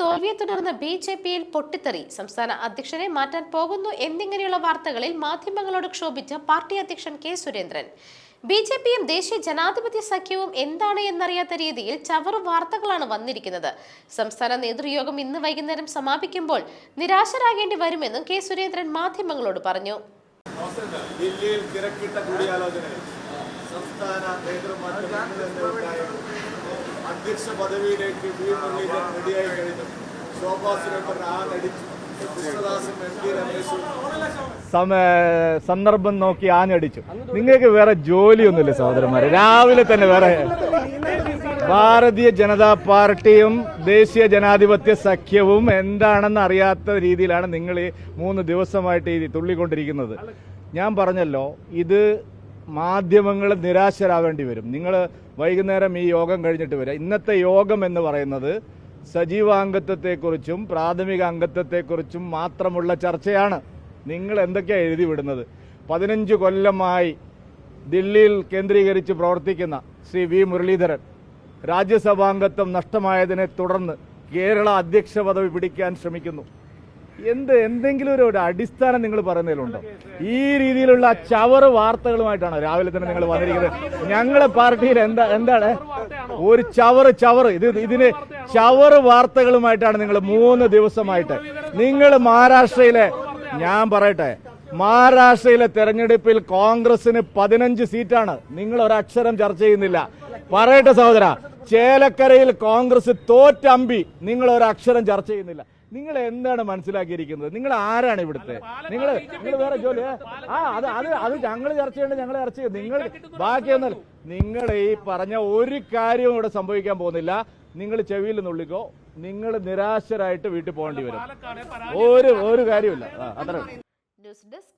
തോൽവിയെ തുടർന്ന് B J പിയിൽ പൊട്ടിത്തെറി. സംസ്ഥാന അധ്യക്ഷനെ മാറ്റാൻ പോകുന്നു എന്നിങ്ങനെയുള്ള വാർത്തകളിൽ മാധ്യമങ്ങളോട് ക്ഷോഭിച്ച പാർട്ടി അധ്യക്ഷൻ കെ സുരേന്ദ്രൻ. ബി ജെ പിയും ദേശീയ ജനാധിപത്യ സഖ്യവും എന്താണ് എന്നറിയാത്ത രീതിയിൽ ചവറു വാർത്തകളാണ് വന്നിരിക്കുന്നത്. സംസ്ഥാന നേതൃയോഗം ഇന്ന് വൈകുന്നേരം സമാപിക്കുമ്പോൾ നിരാശരാകേണ്ടി വരുമെന്നും കെ സുരേന്ദ്രൻ മാധ്യമങ്ങളോട് പറഞ്ഞു. സംസ്ഥാന അധ്യക്ഷ പദവിയിലേക്ക് വി മുരളീധരൻ റെഡിയായി കഴിഞ്ഞു. ശോഭാ സുരേന്ദ്രൻ സന്ദർഭം നോക്കി ആനടിച്ചു നിങ്ങൾക്ക് വേറെ ജോലിയൊന്നുമില്ല സഹോദരന്മാരെ. രാവിലെ തന്നെ വേറെ ഭാരതീയ ജനതാ പാർട്ടിയും ദേശീയ ജനാധിപത്യ സഖ്യവും എന്താണെന്ന് അറിയാത്ത രീതിയിലാണ് നിങ്ങൾ ഈ മൂന്ന് ദിവസമായിട്ട് ഈ തുള്ളിക്കൊണ്ടിരിക്കുന്നത്. ഞാൻ പറഞ്ഞല്ലോ ഇത് മാധ്യമങ്ങൾ നിരാശരാവേണ്ടി വരും. നിങ്ങൾ വൈകുന്നേരം ഈ യോഗം കഴിഞ്ഞിട്ട് വരിക ഇന്നത്തെ യോഗം എന്ന് പറയുന്നത് സജീവാംഗത്വത്തെക്കുറിച്ചും പ്രാഥമിക അംഗത്വത്തെക്കുറിച്ചും മാത്രമുള്ള ചർച്ചയാണ്. നിങ്ങൾ എന്തൊക്കെയാണ് എഴുതി വിടുന്നത്? പതിനഞ്ച് കൊല്ലമായി ദില്ലിയിൽ കേന്ദ്രീകരിച്ച് പ്രവർത്തിക്കുന്ന ശ്രീ വി മുരളീധരൻ രാജ്യസഭാംഗത്വം നഷ്ടമായതിനെ തുടർന്ന് കേരള അധ്യക്ഷ പദവി പിടിക്കാൻ ശ്രമിക്കുന്നു. എന്ത് എന്തെങ്കിലും ഒരു അടിസ്ഥാനം നിങ്ങൾ പറയുന്നതിലുണ്ടോ? ഈ രീതിയിലുള്ള ചവറ് വാർത്തകളുമായിട്ടാണ് രാവിലെ തന്നെ നിങ്ങൾ വന്നിരിക്കുന്നത്? ഞങ്ങളെ പാർട്ടിയിൽ എന്താ എന്താണ്? ഒരു ചവറ് ചവറ്. ഇത് ഇതിന് ചവറ് വാർത്തകളുമായിട്ടാണ് നിങ്ങൾ മൂന്ന് ദിവസമായിട്ട്. നിങ്ങൾ മഹാരാഷ്ട്രയിലെ ഞാൻ പറയട്ടെ മഹാരാഷ്ട്രയിലെ തെരഞ്ഞെടുപ്പിൽ കോൺഗ്രസിന് പതിനഞ്ച് സീറ്റാണ്. നിങ്ങൾ ഒരക്ഷരം ചർച്ച ചെയ്യുന്നില്ല. പറയട്ടെ സഹോദര ചേലക്കരയിൽ കോൺഗ്രസ് തോറ്റമ്പി നിങ്ങൾ ഒരക്ഷരം ചർച്ച ചെയ്യുന്നില്ല. നിങ്ങൾ എന്താണ് മനസ്സിലാക്കിയിരിക്കുന്നത്? നിങ്ങൾ ആരാണ് ഇവിടുത്തെ? നിങ്ങൾ നിങ്ങൾ വേറെ ജോലി ആ അത് അത് അത് ഞങ്ങൾ ചർച്ച ചെയ്യേണ്ട ഞങ്ങൾ ചർച്ച ചെയ്യും. നിങ്ങൾ ബാക്കിയൊന്നും നിങ്ങൾ ഈ പറഞ്ഞ ഒരു കാര്യവും ഇവിടെ സംഭവിക്കാൻ പോകുന്നില്ല. നിങ്ങൾ ചെവിയിൽ നുള്ളിക്കോ നിങ്ങൾ നിരാശരായിട്ട് വീട്ടിൽ പോകേണ്ടി വരും. ഒരു ഒരു കാര്യമില്ല അത്ര ന്യൂസ് ഡെസ്ക്